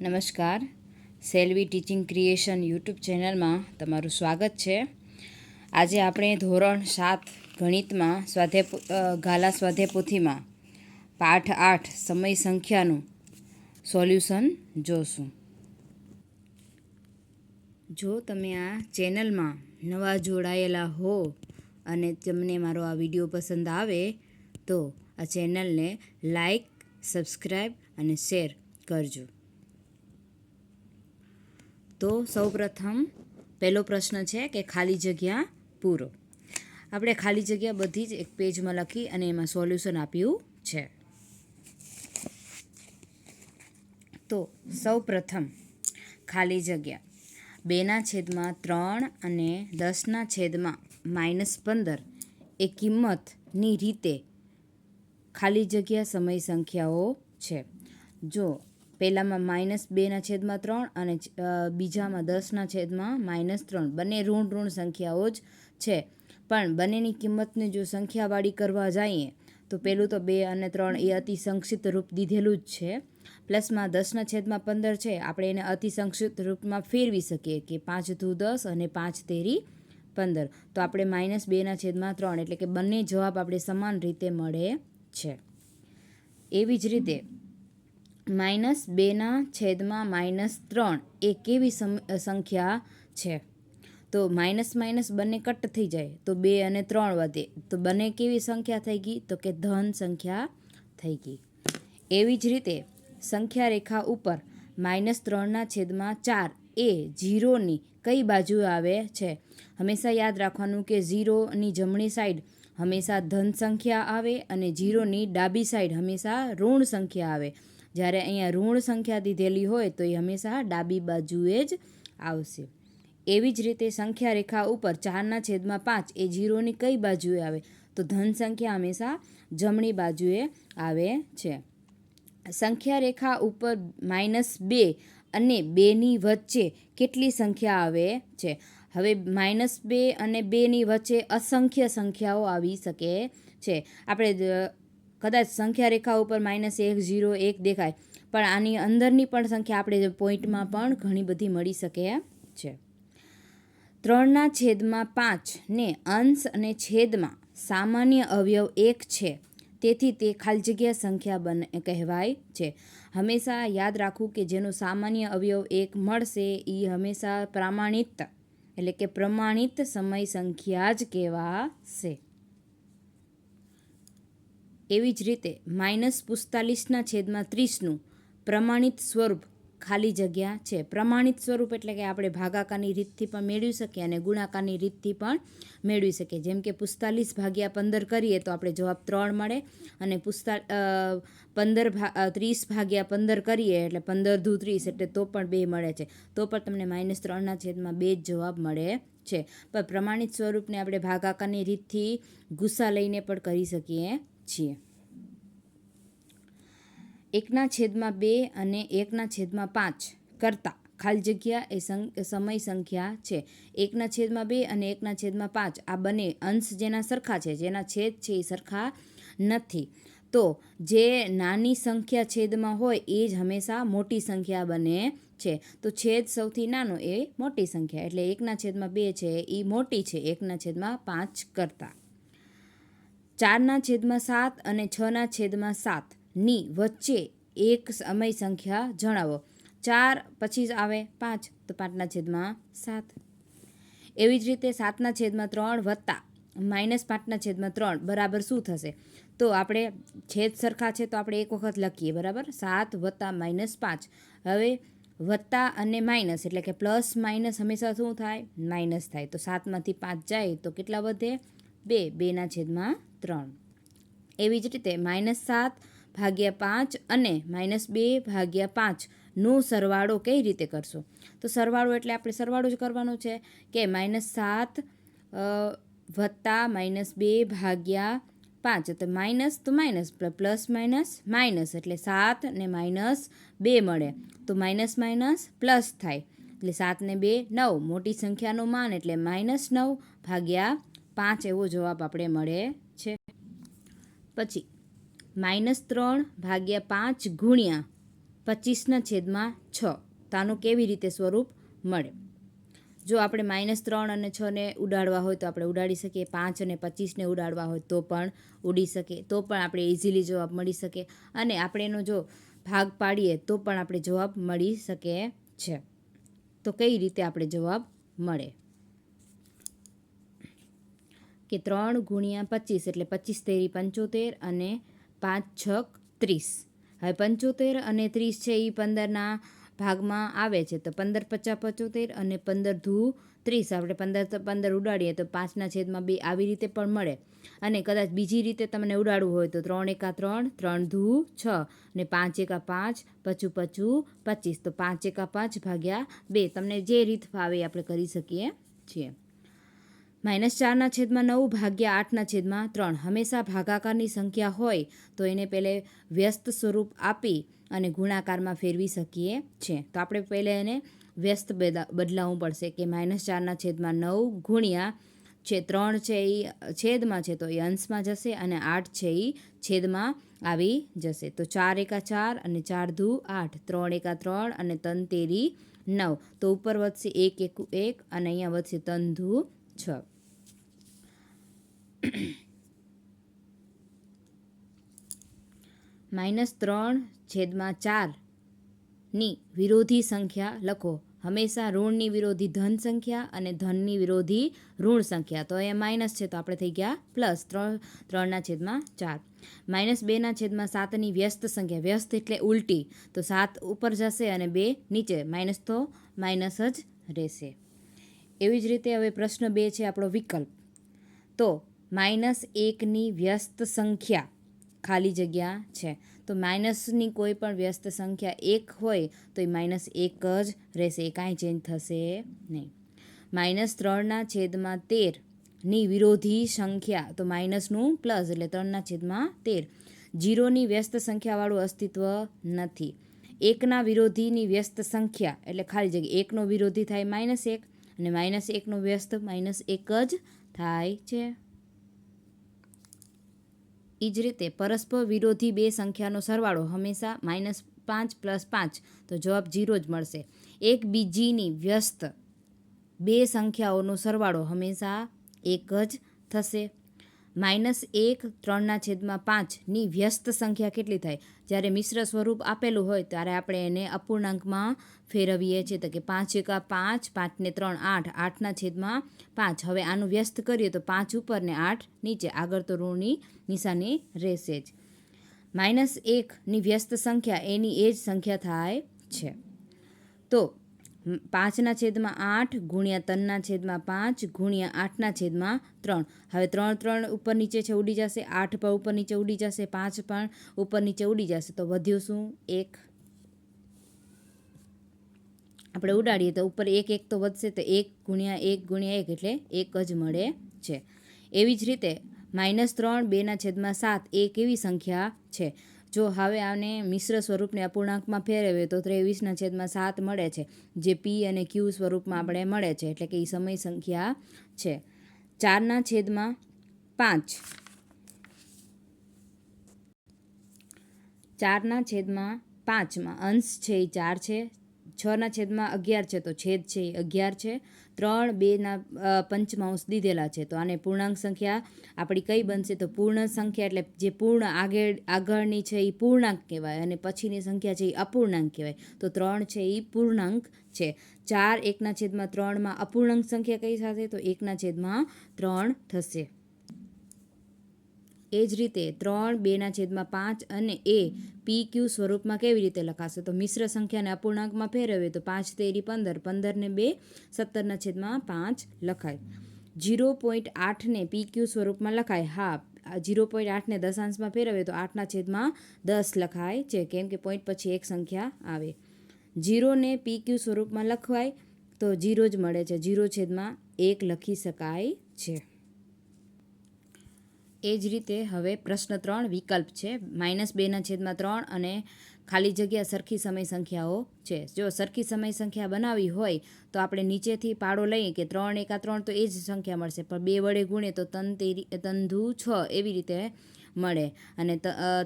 નમસ્કાર. Selvi teaching creation YouTube ચેનલમાં તમારું સ્વાગત છે. આજે આપણે ધોરણ સાત ગણિતમાં સ્વાધ્યાય ગાલા સ્વાધ્યાય પોથીમાં પાઠ આઠ સમય સંખ્યાનું સોલ્યુશન જોશું. જો તમે આ ચેનલમાં નવા જોડાયેલા હો અને તમને મારો આ વીડિયો પસંદ આવે તો આ ચેનલને લાઈક, સબસ્ક્રાઈબ અને શેર કરજો. તો સૌપ્રથમ પહેલો પ્રશ્ન છે કે ખાલી જગ્યા પૂરો. આપણે ખાલી જગ્યા બધી જ એક પેજમાં લખી અને એમાં સોલ્યુશન આપ્યું છે. તો સૌપ્રથમ ખાલી જગ્યા. બેના છેદમાં ત્રણ અને દસના છેદમાં માઇનસ પંદર એ કિંમતની રીતે ખાલી જગ્યા સમય સંખ્યાઓ છે. જો પહેલામાં માઇનસ બેના છેદમાં ત્રણ અને બીજામાં દસના છેદમાં માઇનસ ત્રણ. બંને ઋણ ઋણ સંખ્યાઓ જ છે. પણ બંનેની કિંમતને જો સંખ્યાવાળી કરવા જઈએ, તો પહેલું તો બે અને ત્રણ એ અતિ સંક્ષિપ્ત રૂપ દીધેલું જ છે. પ્લસમાં દસના છેદમાં પંદર છે. આપણે એને અતિ સંક્ષિપ્ત રૂપમાં ફેરવી શકીએ કે પાંચ ધુ દસ અને પાંચ તેરી પંદર. તો આપણે માઇનસ બેના છેદમાં ત્રણ. એટલે કે બંને જવાબ આપણે સમાન રીતે મળે છે. એવી જ રીતે માઇનસ બેના છેદમાં માઇનસ ત્રણ એ કેવી સંખ્યા છે? તો માઇનસ માઇનસ બંને કટ થઈ જાય, તો બે અને ત્રણ વધે. તો બંને કેવી સંખ્યા થઈ ગઈ? તો કે ધન સંખ્યા થઈ ગઈ. એવી જ રીતે સંખ્યા રેખા ઉપર માઇનસ ત્રણના છેદમાં ચાર એ ઝીરોની કઈ બાજુ આવે છે? હંમેશા યાદ રાખવાનું કે ઝીરોની જમણી સાઈડ હંમેશા ધન સંખ્યા આવે અને ઝીરોની ડાબી સાઈડ હંમેશા ઋણ સંખ્યા આવે. જ્યારે અહીંયા ઋણ સંખ્યા દીધેલી હોય તો એ હંમેશા ડાબી બાજુએ જ આવશે. એવી જ રીતે સંખ્યા રેખા ઉપર ચારના છેદમાં પાંચ એ જીરોની કઈ બાજુએ આવે? તો ધન સંખ્યા હંમેશા જમણી બાજુએ આવે છે. સંખ્યા રેખા ઉપર માઇનસ બે અને બેની વચ્ચે કેટલી સંખ્યા આવે છે? હવે માઇનસ બે અને બેની વચ્ચે અસંખ્ય સંખ્યાઓ આવી શકે છે. આપણે કદાચ સંખ્યા રેખા ઉપર માઇનસ એક, ઝીરો, એક દેખાય. પણ આની અંદરની પણ સંખ્યા આપણે પોઈન્ટમાં પણ ઘણી બધી મળી શકે છે. ત્રણના છેદમાં પાંચ ને અંશ અને છેદમાં સામાન્ય અવયવ એક છે. તેથી તે ખાલી જગ્યા સંખ્યા બને, કહેવાય છે. હંમેશા યાદ રાખવું કે જેનો સામાન્ય અવયવ એક મળશે એ હંમેશા પ્રામાણિત, એટલે કે પ્રમાણિત સમય સંખ્યા જ કહેવાશે. એવી જ રીતે માઇનસ પિસ્તાલીસના છેદમાં ત્રીસનું પ્રમાણિત સ્વરૂપ ખાલી જગ્યા છે. પ્રમાણિત સ્વરૂપ એટલે કે આપણે ભાગાકારની રીતથી પણ મેળવી શકીએ અને ગુણાકારની રીતથી પણ મેળવી શકીએ. જેમ કે પિસ્તાલીસ ભાગ્યા પંદર કરીએ તો આપણે જવાબ ત્રણ મળે અને પુસ્તા પંદર ત્રીસ ભાગ્યા પંદર કરીએ એટલે પંદર ધુ ત્રીસ એટલે તો પણ બે મળે છે. તો પણ તમને માઇનસ ત્રણના છેદમાં બે જ જવાબ મળે છે. પણ પ્રમાણિત સ્વરૂપને આપણે ભાગાકારની રીતથી ગુસ્સા લઈને પણ કરી શકીએ. છીએ. એકના છેદમાં બે અને એકના છેદમાં પાંચ કરતાં ખાલી જગ્યા એ સમય સંખ્યા છે. એકના છેદમાં બે અને એકના છેદમાં પાંચ આ બંને અંશ જેના સરખા છે, જેના છેદ છે એ સરખા નથી. તો જે નાની સંખ્યા છેદમાં હોય એ જ હંમેશા મોટી સંખ્યા બને છે. તો છેદ સૌથી નાનો એ મોટી સંખ્યા, એટલે એકના છેદમાં બે છે એ મોટી છે, એકના છેદમાં પાંચ કરતાં. ચારના છેદમાં સાત અને છના છેદમાં સાતની વચ્ચે એક સમય સંખ્યા જણાવો. ચાર પછી આવે પાંચ, તો પાંચના છેદમાં સાત. એવી જ રીતે સાતના છેદમાં ત્રણ વત્તા માઇનસ પાંચના છેદમાં ત્રણ બરાબર શું થશે? તો આપણે છેદ સરખા છે તો આપણે એક વખત લખીએ, બરાબર? સાત વત્તા માઇનસ પાંચ. હવે વત્તા અને માઇનસ એટલે કે પ્લસ માઇનસ હંમેશા શું થાય? માઇનસ થાય. તો સાતમાંથી પાંચ જાય તો કેટલા વધે? બે. બેના છેદમાં ત્રણ. એવી જ રીતે માઇનસ સાત ભાગ્યા પાંચ અને માઇનસ બે ભાગ્યા પાંચનો સરવાળો કઈ રીતે કરશો? તો સરવાળો એટલે આપણે સરવાળો જ કરવાનો છે કે માઇનસ સાત વત્તા માઇનસ બે ભાગ્યા પાંચ. તો માઇનસ તો માઇનસ પ્લસ માઇનસ માઇનસ. એટલે સાત ને માઇનસ બે મળે. તો માઇનસ માઇનસ પ્લસ થાય. એટલે સાત ને બે નવ. મોટી સંખ્યાનું માન એટલે માઇનસ નવ ભાગ્યા પાંચ. એવો જવાબ આપણે મળે પછી માઇનસ ત્રણ ભાગ્યા પાંચ ગુણ્યા પચીસના છેદમાં છ. તો આનું કેવી રીતે સ્વરૂપ મળે? જો આપણે માઇનસ ત્રણ અને છને ઉડાડવા હોય તો આપણે ઉડાડી શકીએ. પાંચ અને પચીસને ઉડાડવા હોય તો પણ ઉડી શકે તો પણ આપણે ઇઝીલી જવાબ મળી શકે. અને આપણે એનો જો ભાગ પાડીએ તો પણ આપણે જવાબ મળી શકે છે. તો કઈ રીતે આપણે જવાબ મળે? કે ત્રણ ગુણ્યા પચીસ એટલે પચીસ તેરી પંચોતેર અને પાંચ છક ત્રીસ. હવે પંચોતેર અને ત્રીસ છે એ પંદરના ભાગમાં આવે છે. તો પંદર પચાસ પંચોતેર અને પંદર ધૂ ત્રીસ. આપણે પંદર પંદર ઉડાડીએ તો પાંચના છેદમાં બે આવી રીતે પણ મળે. અને કદાચ બીજી રીતે તમને ઉડાડવું હોય તો ત્રણ એકા ત્રણ ત્રણ ધૂ છ અને પાંચ એકા પાંચ, પચું પચું પચીસ. તો પાંચ એકા પાંચ ભાગ્યા બે. તમને જે રીત ફાવે આપણે કરી શકીએ છીએ. માઇનસ ચારના છેદમાં નવ ભાગ્યા આઠના છેદમાં ત્રણ. હંમેશા ભાગાકારની સંખ્યા હોય તો એને પહેલે વ્યસ્ત સ્વરૂપ આપી અને ગુણાકારમાં ફેરવી શકીએ છીએ. તો આપણે પહેલાં એને વ્યસ્ત બદલા, બદલાવવું પડશે કે માઇનસ ચારના છેદમાં નવ ગુણ્યા છે, ત્રણ છે એ છેદમાં છે તો એ અંશમાં જશે અને આઠ છે એ છેદમાં આવી જશે. તો ચાર એકા ચાર અને ચાર ધુ આઠ. ત્રણ એકા ત્રણ અને તન તેરી નવ. તો ઉપર વધશે એક એક એક અને અહીંયા વધશે તન ધૂ છ. માઇનસ ત્રણ છેદમાં ચારની વિરોધી સંખ્યા લખો. હંમેશા ઋણની વિરોધી ધન સંખ્યા અને ધનની વિરોધી ઋણ સંખ્યા. તો અહીંયા માઇનસ છે, તો આપણે થઈ ગયા પ્લસ ત્રણ, ત્રણના છેદમાં ચાર. માઇનસ બેના છેદમાં સાતની વ્યસ્ત સંખ્યા. વ્યસ્ત એટલે ઉલટી. તો સાત ઉપર જશે અને બે નીચે. માઇનસ તો માઇનસ જ રહેશે. એવી જ રીતે હવે પ્રશ્ન બે છે આપણો વિકલ્પ. તો માઇનસ એકની વ્યસ્ત સંખ્યા ખાલી જગ્યા છે. તો માઇનસની કોઈ પણ વ્યસ્ત સંખ્યા એક હોય તો એ માઇનસ એક જ રહેશે. એ કાંઈ ચેન્જ થશે નહીં. માઇનસ ત્રણના છેદમાં તેરની વિરોધી સંખ્યા તો માઇનસનું પ્લસ એટલે ત્રણના છેદમાં તેર. જીરોની વ્યસ્ત સંખ્યાવાળું અસ્તિત્વ નથી. એકના વિરોધીની વ્યસ્ત સંખ્યા એટલે ખાલી જગ્યા. એકનો વિરોધી થાય માઇનસ એક અને માઇનસ એકનો વ્યસ્ત માઇનસ એક જ થાય છે. એ જ રીતે પરસ્પર વિરોધી બે સંખ્યાનો સરવાળો હંમેશા માઇનસ પાંચ પ્લસ પાંચ, તો જવાબ જીરો જ મળશે. એક બીજીની વ્યસ્ત બે સંખ્યાઓનો સરવાળો હંમેશા એક જ થશે. માઇનસ એક ત્રણના છેદમાં પાંચની વ્યસ્ત સંખ્યા કેટલી થાય? જ્યારે મિશ્ર સ્વરૂપ આપેલું હોય, ત્યારે આપણે એને અપૂર્ણાંકમાં ફેરવીએ છીએ. તો કે પાંચ એકા પાંચ પાંચને ત્રણ આઠ આઠના છેદમાં પાંચ. હવે આનું વ્યસ્ત કરીએ તો પાંચ ઉપર ને આઠ નીચે. આગળ તો ઋણની નિશાની રહેશે જ. માઇનસ એકની વ્યસ્ત સંખ્યા, એની એ જ સંખ્યા થાય છે. તો પાંચના છેદમાં આઠ ગુણ્યા ત્રણના છેદમાં પાંચ ગુણ્યા આઠના છેદમાં ત્રણ. હવે ત્રણ ત્રણ ઉપર નીચે છે, ઉડી જશે. આઠ પણ ઉપર નીચે ઉડી જશે. પાંચ પણ ઉપર નીચે ઉડી જશે. તો વધ્યું શું? એક. આપણે ઉડાડીએ તો ઉપર એક એક તો વધશે તો એક ગુણ્યા એક ગુણ્યા એક એટલે એક જ મળે છે. એવી જ રીતે માઇનસ ત્રણ, બેના છેદમાં સાત એક એવી સંખ્યા છે? જો હવે આને મિશ્ર સ્વરૂપને અપૂર્ણાંકમાં ફેરવે, તો ત્રેવીસના છેદમાં સાત મળે છે, જે પી અને ક્યુ સ્વરૂપમાં આપણે મળે છે, એટલે કે એ સમય સંખ્યા છે. ચારના છેદમાં પાંચ. ચારના છેદમાં પાંચમાં અંશ છે એ ચાર છે છના છેદમાં અગિયાર છે, તો છેદ છે એ અગિયાર છે ત્રણ બેના પંચમાંશ દીધેલા છે. તો આને પૂર્ણાંક સંખ્યા આપણી કઈ બનશે? તો પૂર્ણ સંખ્યા એટલે જે પૂર્ણ આગળ, આગળની છે એ પૂર્ણાંક કહેવાય અને પછીની સંખ્યા છે એ અપૂર્ણાંક કહેવાય. તો ત્રણ છે એ પૂર્ણાંક છે. ચાર એકના છેદમાં ત્રણમાં અપૂર્ણાંક સંખ્યા કઈ થશે? તો એકના છેદમાં ત્રણ થશે. એ જ રીતે ત્રણ બેના છેદમાં પાંચ અને એ પી ક્યુ સ્વરૂપમાં કેવી રીતે લખાશે? તો મિશ્ર સંખ્યાને અપૂર્ણાંકમાં ફેરવીએ તો પાંચ, તેરી, પંદર. પંદરને બે સત્તરના છેદમાં પાંચ લખાય. જીરો પોઈન્ટ આઠને પી ક્યુ સ્વરૂપમાં લખાય. હા જીરો પોઈન્ટ આઠને દશાંશમાં ફેરવીએ તો આઠના છેદમાં દસ લખાય છે. કેમ કે પોઈન્ટ પછી એક સંખ્યા આવે. જીરોને પી ક્યુ સ્વરૂપમાં લખવાય તો જીરો જ મળે છે. જીરો છેદમાં એક લખી શકાય છે. એ જ રીતે હવે પ્રશ્ન ત્રણ વિકલ્પ છે. માઇનસ બેના છેદમાં ત્રણ અને ખાલી જગ્યા સરખી સમય સંખ્યાઓ છે. જો સરખી સમય સંખ્યા બનાવી હોય તો આપણે નીચેથી પાડો લઈએ કે ત્રણ એકા ત્રણ તો એ જ સંખ્યા મળશે. પણ બે વડે ગુણે તો તન તેરી તંધુ છ એવી રીતે મળે. અને ત અ,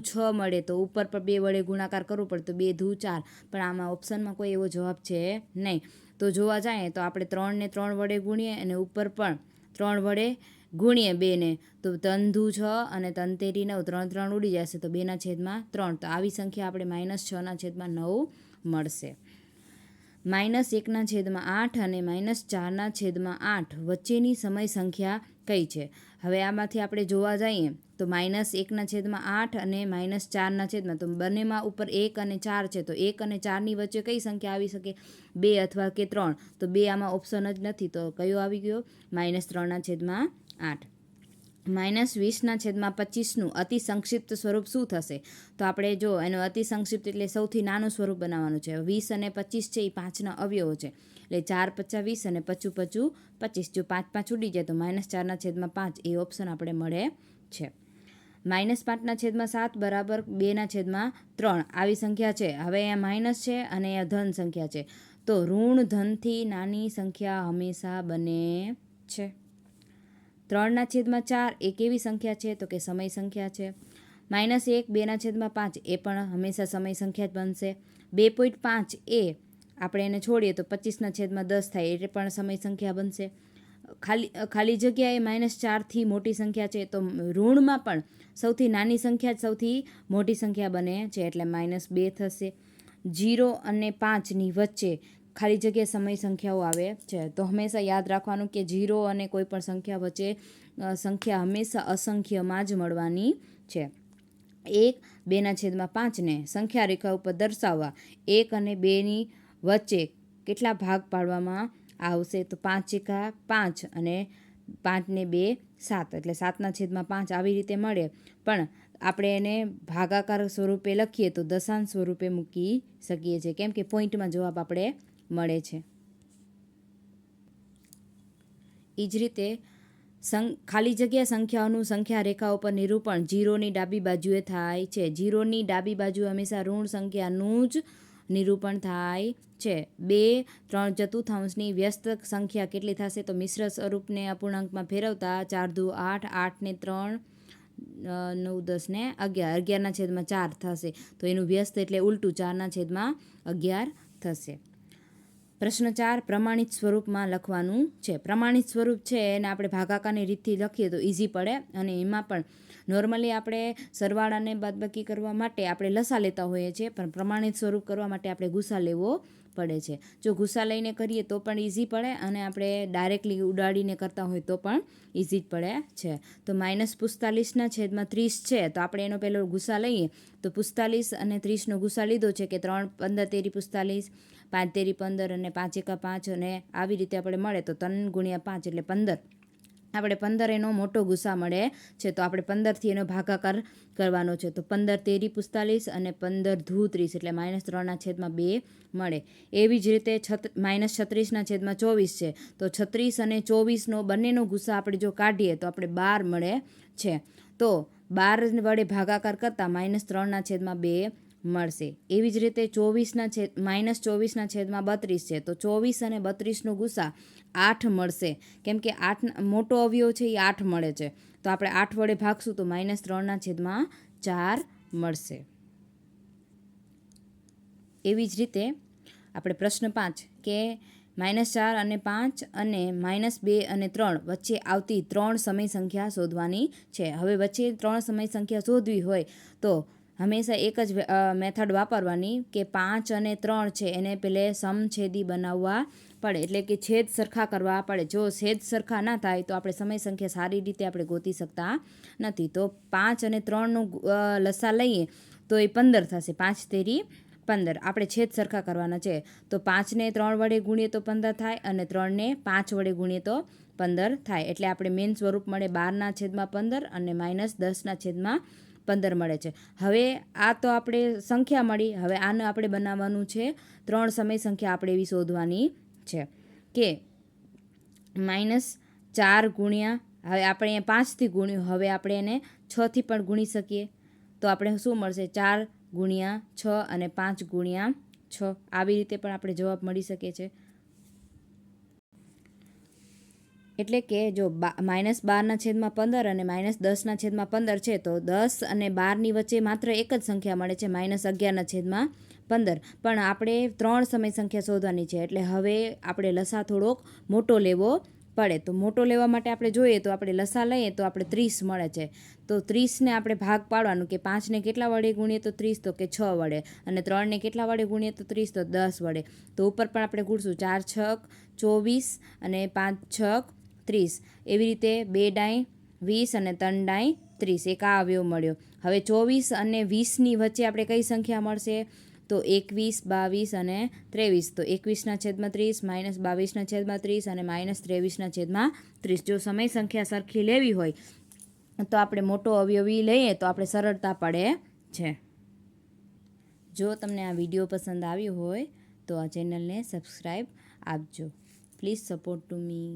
છ મળે તો ઉપર પર બે વડે ગુણાકાર કરવો પડે તો બે ધુ ચાર. પણ આમાં ઓપ્શનમાં કોઈ એવો જવાબ છે નહીં. તો જોવા જાઈએ તો આપણે ત્રણને ત્રણ વડે ગુણીએ અને ઉપર પણ ત્રણ વડે ગુણીએ બેને તો તન ધુ છ અને તન તેરી ત્રણ ત્રણ ઉડી જશે. તો બેના છેદમાં ત્રણ. તો આવી સંખ્યા આપણે માઇનસ છના છેદમાં નવ મળશે. માઇનસ એકના છેદમાં આઠ અને માઇનસ ચારના છેદમાં આઠ. વચ્ચેની સમય સંખ્યા કઈ છે? હવે આમાંથી આપણે જોવા જઈએ તો માઇનસ એકના છેદમાં આઠ અને માઇનસ ચારના છેદમાં. તો બંનેમાં ઉપર એક અને ચાર છે. તો એક અને ચારની વચ્ચે કઈ સંખ્યા આવી શકે? બે અથવા કે ત્રણ. તો બે આમાં ઓપ્શન જ નથી. તો કયો આવી ગયો? માઇનસ ત્રણના છેદમાં આઠ. માઇનસ વીસના છેદમાં પચીસનું અતિ સંક્ષિપ્ત સ્વરૂપ શું થશે? તો આપણે જો એનું અતિ સંક્ષિપ્ત એટલે સૌથી નાનું સ્વરૂપ બનાવવાનું છે. વીસ અને પચીસ છે એ પાંચના અવયવો છે. એટલે ચાર પચાસ વીસ અને પચું પચું પચીસ. જો પાંચ પાંચ ઉડી જાય તો માઇનસ ચારના છેદમાં પાંચ, એ ઓપ્શન આપણે મળે છે. માઇનસ પાંચના છેદમાં સાત બરાબર બેના છેદમાં ત્રણ. આવી સંખ્યા છે. હવે અહીંયા માઇનસ છે અને અહીંયા ધન સંખ્યા છે. તો ઋણ ધનથી નાની સંખ્યા હંમેશા બને છે. ત્રણના છેદમાં ચાર એ કેવી સંખ્યા છે તો કે સમય સંખ્યા છે. માઇનસ એક, બેના છેદમાં પાંચ, એ પણ હંમેશા સમય સંખ્યા જ બનશે. બે પોઈન્ટ પાંચ, એ આપણે એને છોડીએ તો પચીસના છેદમાં દસ થાય એટલે પણ સમય સંખ્યા બનશે. ખાલી ખાલી જગ્યાએ માઇનસ ચારથી મોટી સંખ્યા છે તો ઋણમાં પણ સૌથી નાની સંખ્યા જ સૌથી મોટી સંખ્યા બને છે એટલે માઇનસ બે થશે. જીરો અને પાંચની વચ્ચે ખાલી જગ્યાએ સમય સંખ્યાઓ આવે છે. તો હંમેશા યાદ રાખવાનું કે જીરો અને કોઈ પણ સંખ્યા વચ્ચે સંખ્યા હંમેશા અસંખ્યમાં જ મળવાની છે. એક બેના છેદમાં પાંચને સંખ્યા રેખા ઉપર દર્શાવવા. એક અને બેની વચ્ચે કેટલા ભાગ પાડવામાં આવશે? તો પાંચ એકા પાંચ અને પાંચને બે સાત. એટલે સાતના છેદમાં પાંચ આવી રીતે મળે. પણ આપણે એને ભાગાકાર સ્વરૂપે લખીએ તો દશાંશ સ્વરૂપે મૂકી શકીએ છીએ. કેમ કે પોઈન્ટમાં જવાબ આપણે મળે છે. એ જ રીતે ખાલી જગ્યા સંખ્યાઓનું સંખ્યા રેખા ઉપર નિરૂપણ જીરોની ડાબી બાજુએ થાય છે. જીરોની ડાબી બાજુ હંમેશા ઋણ સંખ્યાનું જ નિરૂપણ થાય છે. બે, ત્રણ ચતુર્થાંશની વ્યસ્ત સંખ્યા કેટલી થશે તો મિશ્ર સ્વરૂપને અપૂર્ણાંકમાં ફેરવતા ચાર દુ આઠ આઠને ત્રણ નવ, દસ ને અગિયાર, અગિયારના છેદમાં ચાર થશે. તો એનું વ્યસ્ત એટલે ઉલટું ચારના છેદમાં અગિયાર થશે. પ્રશ્ન ચાર, પ્રમાણિત સ્વરૂપમાં લખવાનું છે. પ્રમાણિત સ્વરૂપ છે એને આપણે ભાગાકારની રીતથી લખીએ તો ઇઝી પડે અને એમાં પણ નોર્મલી આપણે સરવાળાને બાદબાકી કરવા માટે આપણે લસા લેતા હોઈએ છીએ, પણ પ્રમાણિત સ્વરૂપ કરવા માટે આપણે ગુસા લેવો પડે છે. જો ગુસ્સા લઈને કરીએ તો પણ ઇઝી પડે અને આપણે ડાયરેક્ટલી ઉડાડીને કરતા હોય તો પણ ઇઝી જ પડે છે. તો માઇનસ પિસ્તાલીસના છેદમાં ત્રીસ છે, તો આપણે એનો પહેલો ગુસ્સા લઈએ. તો પિસ્તાલીસ અને ત્રીસનો ગુસ્સા લીધો છે કે ત્રણ પંદર તેરી પિસ્તાલીસ, પાંચ તેરી પંદર અને પાંચ એકા પાંચ અને આવી રીતે આપણે મળે તો ત્રણ ગુણ્યા પાંચ એટલે પંદર. આપણે પંદર એનો મોટો ગુસ્સા મળે છે, તો આપણે પંદરથી એનો ભાગાકાર કરવાનો છે. તો પંદર તેરી પિસ્તાલીસ અને પંદર ધૂ ત્રીસ એટલે માઇનસ ત્રણના છેદમાં બે મળે. એવી જ રીતે છત માઇનસ છત્રીસના છેદમાં ચોવીસ છે. તો છત્રીસ અને ચોવીસનો બંનેનો ગુસ્સા આપણે જો કાઢીએ, તો આપણે બાર મળે છે. તો બાર વડે ભાગાકાર કરતાં માઇનસ ત્રણના છેદમાં બે મળશે. એવી જ રીતે ચોવીસના છેદ, માઇનસ ચોવીસના છેદમાં બત્રીસ છે, તો ચોવીસ અને બત્રીસનો ગુસ્સા આઠ મળશે. કેમ કે આઠ, મોટો અવયવ છે, એ આઠ મળે છે. તો આપણે આઠ વડે ભાગશું, તો માઇનસ ત્રણના છેદમાં ચાર મળશે. એવી જ રીતે આપણે પ્રશ્ન પાંચ, કે માઇનસ ચાર અને પાંચ અને માઇનસ બે અને ત્રણ વચ્ચે આવતી ત્રણ સમય સંખ્યા શોધવાની છે. હવે વચ્ચે ત્રણ સમય સંખ્યા શોધવી હોય, તો હંમેશા એક જ મેથડ વાપરવાની કે પાંચ અને ત્રણ છે એને પેલે સમછેદી બનાવવા પડે. એટલે કે છેદ સરખા કરવા પડે. જો છેદ સરખા ના થાય તો આપણે સમય સંખ્યા સારી રીતે આપણે ગોતી શકતા નથી. તો પાંચ અને ત્રણનું લસા લઈએ તો એ પંદર થશે. પાંચ તેરી પંદર. આપણે છેદ સરખા કરવાના છે. તો પાંચને ત્રણ વડે ગુણીએ તો પંદર થાય અને ત્રણને પાંચ વડે ગુણીએ તો પંદર થાય. એટલે આપણે મેન સ્વરૂપ મળે બારના છેદમાં પંદર અને માઇનસ દસના છેદમાં પંદર મળે છે. હવે આ તો આપણે સંખ્યા મળી. હવે આને આપણે બનાવવાનું છે ત્રણ સમય સંખ્યા આપણે એવી શોધવાની છે કે માઇનસ ચાર ગુણ્યા હવે આપણે પાંચથી ગુણ્યું. હવે આપણે એને છથી પણ ગુણી શકીએ. તો આપણે શું મળશે? ચાર ગુણ્યા છ અને પાંચ ગુણ્યા છ. આવી રીતે પણ આપણે જવાબ મળી શકે છે. એટલે કે જો બા, માઇનસ બારના છેદમાં પંદર અને માઇનસ દસના છેદમાં પંદર છે, તો દસ અને બારની વચ્ચે માત્ર એક જ સંખ્યા મળે છે, માઇનસ અગિયારના છેદમાં પંદર. પણ આપણે ત્રણ સમય સંખ્યા શોધવાની છે, એટલે હવે આપણે લસા થોડોક મોટો લેવો પડે. તો મોટો લેવા માટે આપણે જોઈએ તો આપણે લસા લઈએ તો આપણે ત્રીસ મળે છે. તો ત્રીસને આપણે ભાગ પાડવાનું કે પાંચને કેટલા વડે ગુણીએ તો ત્રીસ, તો કે છ વડે. અને ત્રણને કેટલા વડે ગુણીએ તો ત્રીસ, તો દસ વડે. તો ઉપર પણ આપણે ગુણશું ચાર છક, ચોવીસ અને પાંચ છક ત્રીસ. એવી રીતે બે ડાઈ વીસ અને ત્રણ ડાઈ ત્રીસ. એક આ અવયવ મળ્યો. હવે ચોવીસ અને વીસની વચ્ચે આપણે કઈ સંખ્યા મળશે? તો એકવીસ, બાવીસ અને ત્રેવીસ. તો એકવીસના છેદમાં ત્રીસ, માઇનસ બાવીસના છેદમાં ત્રીસ અને માઇનસ ત્રેવીસના છેદમાં ત્રીસ. જો સમય સંખ્યા સરખી લેવી હોય, તો આપણે મોટો અવયવી લઈએ તો આપણે સરળતા પડે છે. જો તમને આ વીડિયો પસંદ આવ્યો હોય, તો આ ચેનલને સબસ્ક્રાઈબ આપજો. Please support to me